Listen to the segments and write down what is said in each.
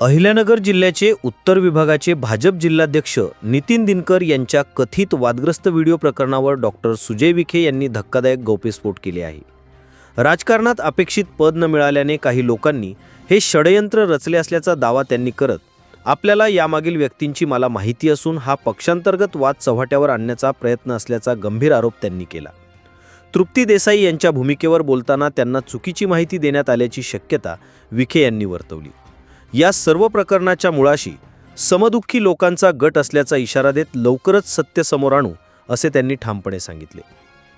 अहिल्यानगर जिल्ह्याचे उत्तर विभागाचे भाजप जिल्हाध्यक्ष नितीन दिनकर यांच्या कथित वादग्रस्त व्हिडिओ प्रकरणावर डॉक्टर सुजय विखे यांनी धक्कादायक गौप्यस्फोट केले आहे. राजकारणात अपेक्षित पद न मिळाल्याने काही लोकांनी हे षडयंत्र रचले असल्याचा दावा त्यांनी करत आपल्याला यामागील व्यक्तींची मला माहिती असून हा पक्षांतर्गत वाद चव्हाट्यावर आणण्याचा प्रयत्न असल्याचा गंभीर आरोप त्यांनी केला. तृप्ती देसाई यांच्या भूमिकेवर बोलताना त्यांना चुकीची माहिती देण्यात आल्याची शक्यता विखे यांनी वर्तवली. या सर्व प्रकरणाच्या मुळाशी समदुःखी लोकांचा गट असल्याचा इशारा देत लवकरच सत्य समोर आणू असे त्यांनी ठामपणे सांगितले.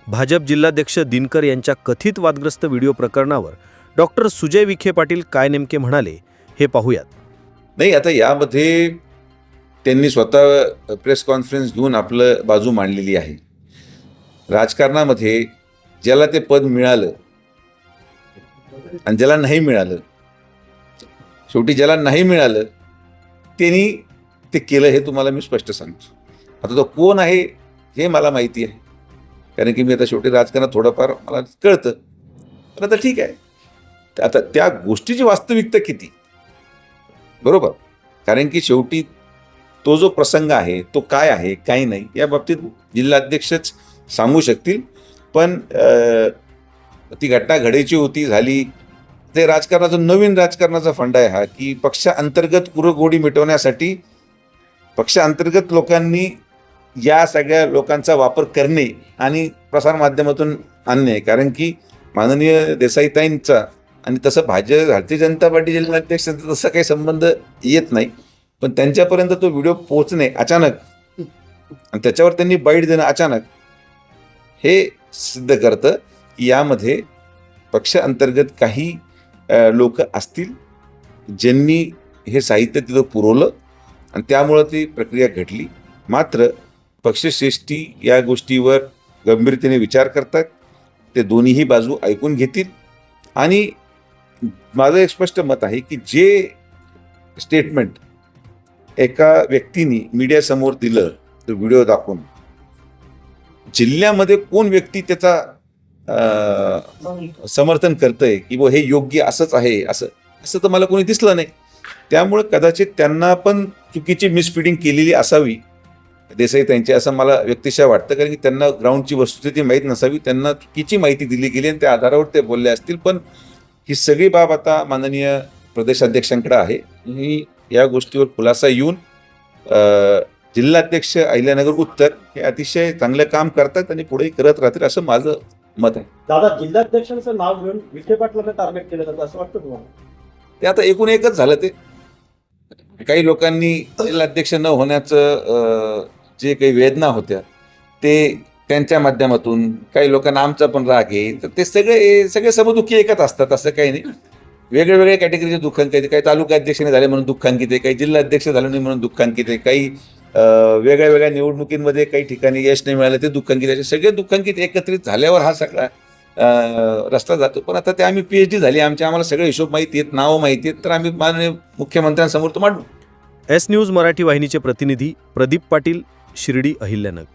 भाजप जिल्हाध्यक्ष दिनकर यांच्या कथित वादग्रस्त व्हिडिओ प्रकरणावर डॉक्टर सुजय विखे पाटील काय नेमके म्हणाले हे पाहूयात. नाही आता यामध्ये त्यांनी स्वतः प्रेस कॉन्फरन्स घेऊन आपलं बाजू मांडलेली आहे. राजकारणामध्ये ज्याला ते पद मिळालं आणि ज्याला नाही मिळालं शेवटी ज्याला नाही मिळालं त्यांनी ते केलं हे तुम्हाला मी स्पष्ट सांगतो. आता तो कोण आहे हे मला माहिती आहे. कारण की मी आता शेवटी राजकारणात थोडंफार मला कळतं. पण आता ठीक आहे. आता त्या गोष्टीची वास्तविकता किती? बरोबर? कारण की शेवटी तो जो प्रसंग आहे तो काय आहे काय नाही या बाबतीत जिल्हाध्यक्षच सांगू शकतील. पण ती घटना घडायची होती झाली ते राजकारणाचा नवीन राजकारणाचा फंड आहे हा की पक्षांतर्गत कुरगोडी मिटवण्यासाठी पक्षांतर्गत लोकांनी या सगळ्या लोकांचा वापर करणे आणि प्रसारमाध्यमातून आणणे. कारण की माननीय देसाईताईंचा आणि तसं भाजप भारतीय जनता पार्टी जिल्हाध्यक्षांचा तसा काही संबंध येत नाही. पण त्यांच्यापर्यंत तो व्हिडिओ पोचणे अचानक आणि त्याच्यावर त्यांनी बाईट देणं अचानक हे सिद्ध करतं की यामध्ये पक्षांतर्गत काही लोक असतील ज्यांनी हे साहित्य तिथं पुरवलं आणि त्यामुळं ती प्रक्रिया घडली. मात्र पक्षश्रेष्ठी या गोष्टीवर गंभीरतेने विचार करतात ते दोन्हीही बाजू ऐकून घेतील आणि माझं एक स्पष्ट मत आहे की जे स्टेटमेंट एका व्यक्तीने मीडियासमोर दिलं तो व्हिडिओ दाखवून जिल्ह्यामध्ये कोण व्यक्ती त्याचा समर्थन करतंय की बुवा हे योग्य असंच आहे असं असं तर मला कोणी दिसलं नाही. त्यामुळे कदाचित त्यांना पण चुकीची मिसफिडिंग केलेली असावी. देसाई त्यांची असं मला व्यक्तिशः वाटतं कारण की त्यांना ग्राउंडची वस्तुस्थिती माहीत नसावी. त्यांना चुकीची माहिती दिली गेली आणि त्या आधारावर ते बोलले असतील. पण ही सगळी बाब आता माननीय प्रदेशाध्यक्षांकडे आहे. आणि या गोष्टीवर खुलासा येऊन जिल्हाध्यक्ष अहिल्यानगर उत्तर हे अतिशय चांगलं काम करतात आणि पुढेही करत राहतील असं माझं मत आहे. दादा जिल्हाध्यक्षांचं नाव घेऊन विखे पाटलांना टार्गेट केलं जातं असं वाटतं तुम्हाला? ते आता एकूण एकच झालं ते. काही लोकांनी जिल्हाध्यक्ष न होण्याचं अ, जे काही वेदना होत्या ते त्यांच्या माध्यमातून काही लोकांना आमचा पण राग आहे. तर ते सगळे सगळे समदुःखी एकच असतात असं काही नाही. वेगळे वेगळे कॅटेगरीचे दुःखांकित आहे. काही तालुका अध्यक्षाने झाले म्हणून दुःखांकित आहे काही जिल्हाध्यक्ष झाले नाही म्हणून दुःखांकित आहे काही वेगळ्या वेगळ्या निवडणुकींमध्ये काही ठिकाणी यश नाही मिळालं ते दुःखांकित आहे. सगळे दुःखांकित एकत्रित झाल्यावर हा सगळा रस्ता जातो. पण आता ते आम्ही पी एच डी झाली आमच्या आम्हाला सगळे हिशोब माहिती आहेत नावं माहिती आहेत तर आम्ही माननीय मुख्यमंत्र्यांसमोर तो मांडू. एस न्यूज मराठी वाहिनीचे प्रतिनिधी प्रदीप पाटील शिर्डी अहिल्यानगर.